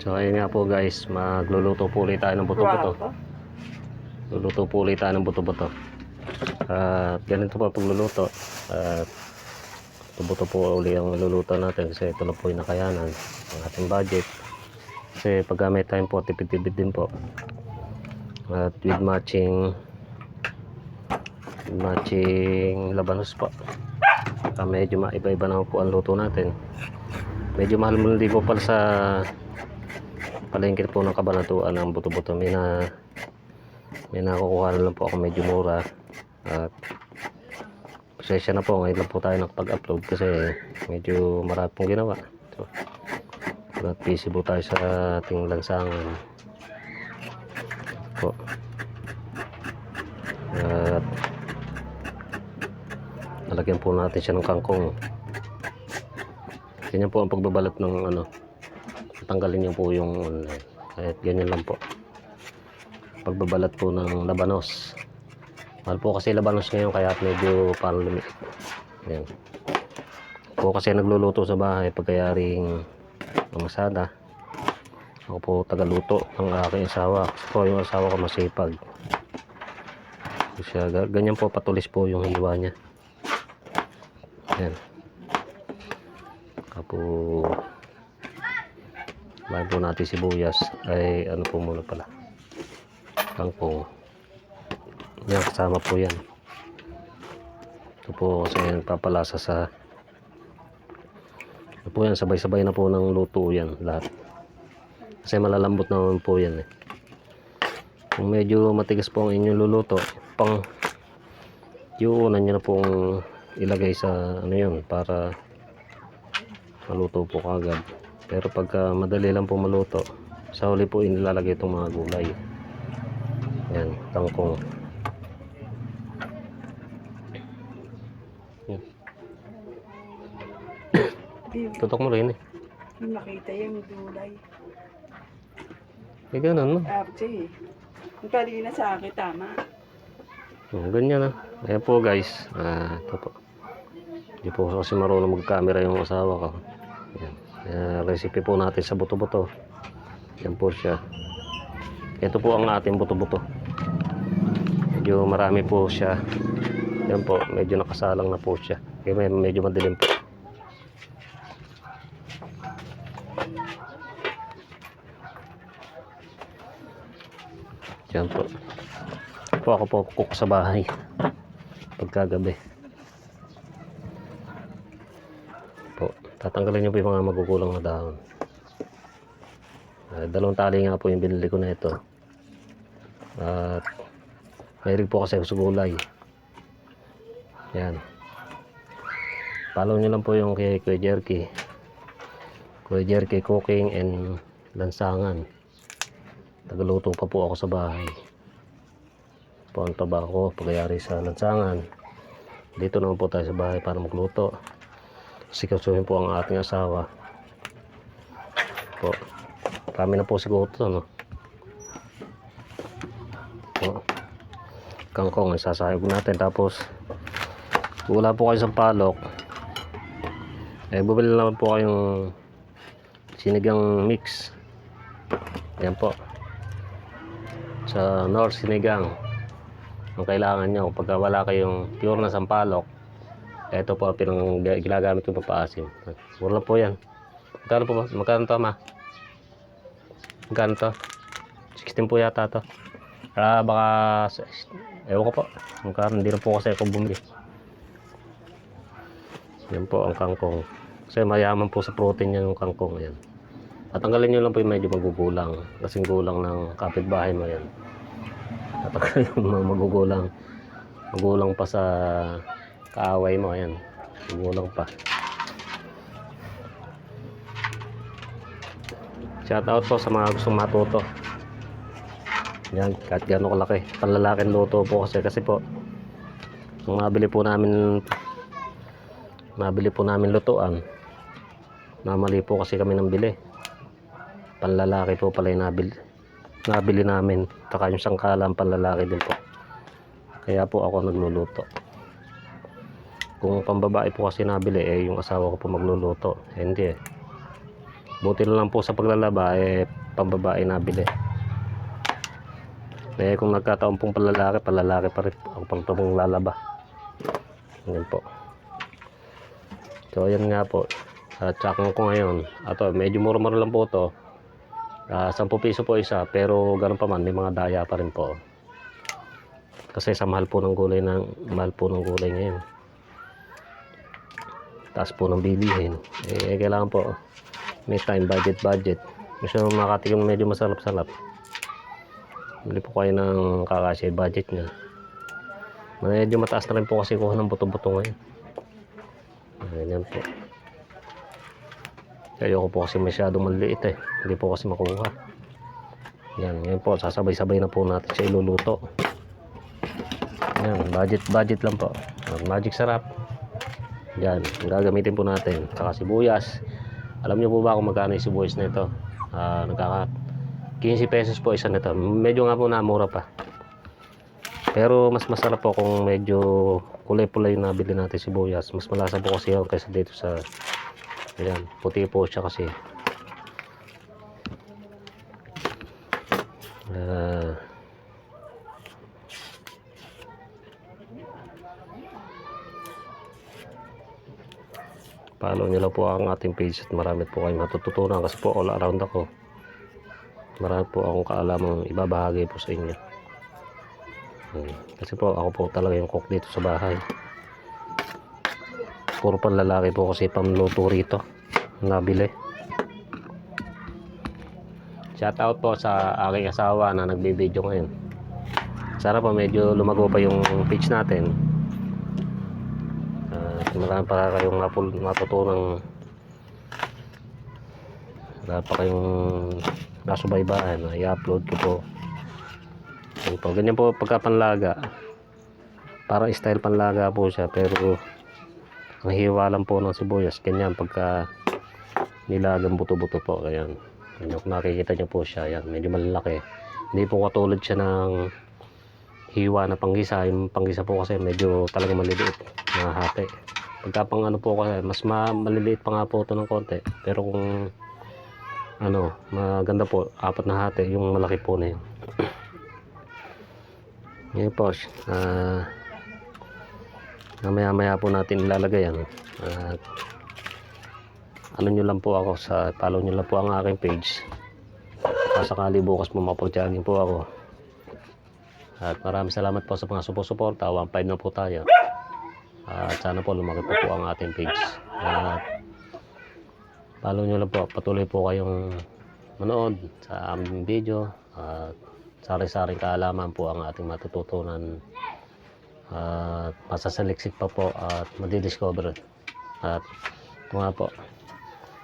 So ayun nga po guys, magluluto po ulit tayo ng buto-buto. Luluto po ulit tayo ng buto-buto. At ganito po pagluluto. At buto po ulit ang luluto natin kasi ito na po yung nakayanan ng ating budget. Kasi pag may time po, tipid-tipid din po. At with matching matching labanos po. Saka medyo maiba-iba na po ang luto natin. Medyo mahal mo din po pala sa palengke po ng kabanatuan ng buto-buto. May na may nakukuha na lang po ako medyo mura. At pasensya na po, ngayon lang po tayo nakapag-upload kasi medyo marami pong ginawa. So, at busy po tayo sa ating lansangan. Po. At nalagyan po natin siya ng kangkong. Ganyan po ang pagbabalat ng ano. Tanggalin niyo po yung ano, kahit ganyan lang po. Pagbabalat po ng labanos. Mahal po kasi labanos ngayon kaya medyo parang lumiit. Yan. Po kasi nagluluto sa bahay pagkayaring mamasada. Ako po tagaluto ng aking asawa. Kasi po yung asawa ko masipag. Siya, ga- ganyan po patulis po yung hiwa niya. Yan. Kapo Po natin sibuyas ay ano po muna pala. Kangkong. Yan, kasama po yan. Ito po kasi yan papalasa sa ito po yan, sabay-sabay na po ng luto yan lahat. Kasi malalambot naman po yan eh. Kung medyo matigas po ang inyong luluto, pang iuunan nyo na pong ilagay sa ano yun para maluto po kagad. Pero pagka madali lang po maluto, sa huli po inilalagay itong mga gulay. Yan, tangkong. Yan. Tutok mo rin eh. yung nakita yung gulay. Eh, ganun no. Apche. Yung kanina sa akin, tama. Oh, ganyan na. Ayan po guys. Ah, ito po. Hindi po kasi marunong mag-camera yung asawa ko. Yan. Ah, recipe po natin sa buto-buto. Yan po siya. Ito po ang ating buto-buto. Medyo marami po siya. Yan po. Medyo nakasalang na po siya. Kaya may, medyo madilim po. Yan po. Po ako po cook sa bahay. Pagkagabi. Po, tatanggalin niyo po yung mga magugulang na dahon. Ah, dalawang tali nga po yung binili ko na ito. At mayroon po kasi sa gulay. Yan. Follow nyo lang po yung kay Kuya Jerky. Kuya Jerky Cooking and Lansangan. Tagaluto pa po ako sa bahay po ang tabako pagkayari sa lansangan dito naman po tayo sa bahay para magluto sikasuhin po ang ating asawa. Po. Kami na po siguro ito no? Po. Kangkong isasayog natin. Tapos wala po kayo sa palok. Eh bumili naman po kayong sinigang mix. Yan po. Sa North Sinigang. Ang kailangan nyo pagka wala kayong pure na sampalok ito po ang pinang ginagamit ko papaasim mura lang po yan. Magkano po ba? magkano to ma? magkano to? 16 po yata to. Ah baka ewan ko po. Magkano? Hindi na po kasi ako bumili. Yan po ang kangkong. Kasi mayaman po sa protein yan yung kangkong yan at tanggalin nyo lang po yung medyo magugulang. Kasing gulang ng kapitbahay mo yan Tatakal yung magugulang. Magulang pa sa kaaway mo. Ayan. Magulang pa. Shout out po sa mga gustong matuto. Yan. Kahit gano'ng kalaki. Panlalaking luto po kasi. Kasi po, nung mabili po namin mabili po namin lutuan namali po kasi kami ng bili panlalaki po pala yung nabili nabili namin taka yung sangkalang panlalaki din po kaya po ako nagluluto kung pambabae po kasi nabili eh yung asawa ko po magluluto eh, hindi eh Buti na lang po sa paglalaba, eh, pambabae nabili. Eh, kung nagkataon pong palalaki, palalaki pa rin. Ako pang pong lalaba. Yan po. So, ayan nga po. At tsaka ko ngayon. Ato, medyo mura-mura lang po to. Ah, 10 piso po isa. Pero ganun pa man, may mga daya pa rin po. Kasi sa mahal po ng gulay ng mahal po ng gulay ngayon. Taas po ng bilihin. Eh, kailangan po may time budget budget. Gusto mo makatikim medyo masarap-sarap. Bili po kayo ng kakasya budget niya. Medyo mataas na rin po kasi kuha ng buto-buto ngayon. Ganyan po. Ayoko po kasi masyadong maliit eh. Hindi po kasi makuha. Yan, yan po. Sasabay-sabay na po natin siya iluluto. Yan, budget, budget lang po. Magic sarap. Yan, ang gagamitin po natin. Saka sibuyas. Alam niyo po ba kung magkano yung sibuyas na ito? Ah, nagkaka 15 pesos po isa nito. Medyo nga po namura pa. Pero mas masarap po kung medyo kulay-pulay yung nabili natin sibuyas. Mas malasa po kasi yun kaysa dito sa Ayan, puti po siya kasi. Ah. Follow nyo lang po ang ating page at marami po kayong matututunan kasi po all around ako. Marami po akong kaalamang ibabahagi po sa inyo. Kasi po ako po talaga yung cook dito sa bahay. Puro panlalaki po kasi pamluto rito. Nabili. Shoutout po sa aking asawa na nagbibideo ngayon. Sana po medyo lumago pa yung page natin. at marami pa kayong mapul- matutunang marami pa kayong nasubaybahan i-upload ko po. Yan ganyan po pagka panlaga parang style panlaga po siya pero ang hiwa lang po ng sibuyas ganyan pagka nilagang buto-buto po ayan Yan, kung nakikita nyo po siya yan medyo malalaki. Hindi po katulad siya ng hiwa na panggisa. Yung panggisa po kasi medyo talaga maliliit na hati pagka pang ano po kasi mas ma maliliit pa nga po ito ng konti. Pero kung ano maganda po apat na hati yung malaki po na yun. Ngayon po ah mamaya maya po natin ilalagay yan at ano nyo lang po ako sa follow nyo lang po ang aking page. Sakali bukas mo mapag-jogging po ako. At maraming salamat po sa mga suporta 1.5 na po tayo at sana po lumaki po po ang ating page at follow nyo lang po. Patuloy po kayong manood sa aming video. At sari-saring kaalaman po ang ating matututunan. At masasaliksik pa po at madidiscover. At ito nga po.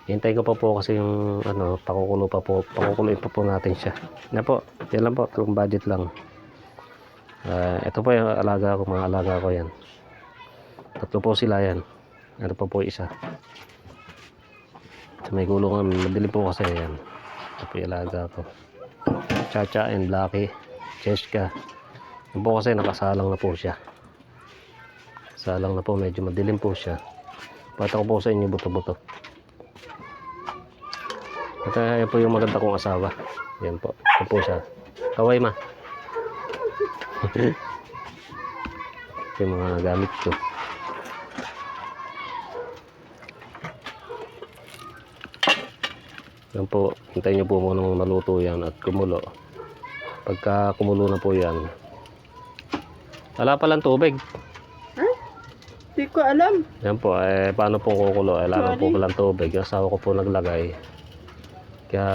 Hintay ko pa po kasi yung ano pakukulo pa po. Pakukuloy pa po natin siya. Na po. Yan lang po. Itong budget lang. Ah, ito po yung alaga ko. Mga alaga ko yan tatlo po sila yan ano pa po isa. Sa may gulungan madilim po kasi yan ito po alaga ko. Chacha and Blackie. Cheska. Yan po kasi nakasalang na po siya. Salang na po medyo madilim po siya. Pata ko po sa inyo buto-buto? At uh, yan po yung maganda kong asawa. Yan po. Yan po siya. Kaway ma. Ito yung mga gamit ko yan po hintayin nyo po munang maluto yan at kumulo. Pagka kumulo na po yan wala palang tubig. Hindi ko alam. yan po eh paano po kukulo? Eh kailangan po Sorry. palang tubig. Yung asawa ko po naglagay. Kaya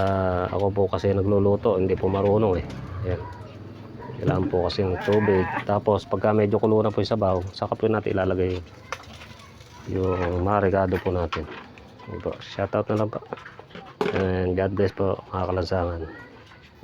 ako po kasi nagluluto hindi po marunong eh. Yan kailangan po kasi ng tubig. Tapos pagka medyo kulo na po yung sabaw saka po natin ilalagay yung marigado po natin. Po. shoutout na lang po and God bless po mga kalansangan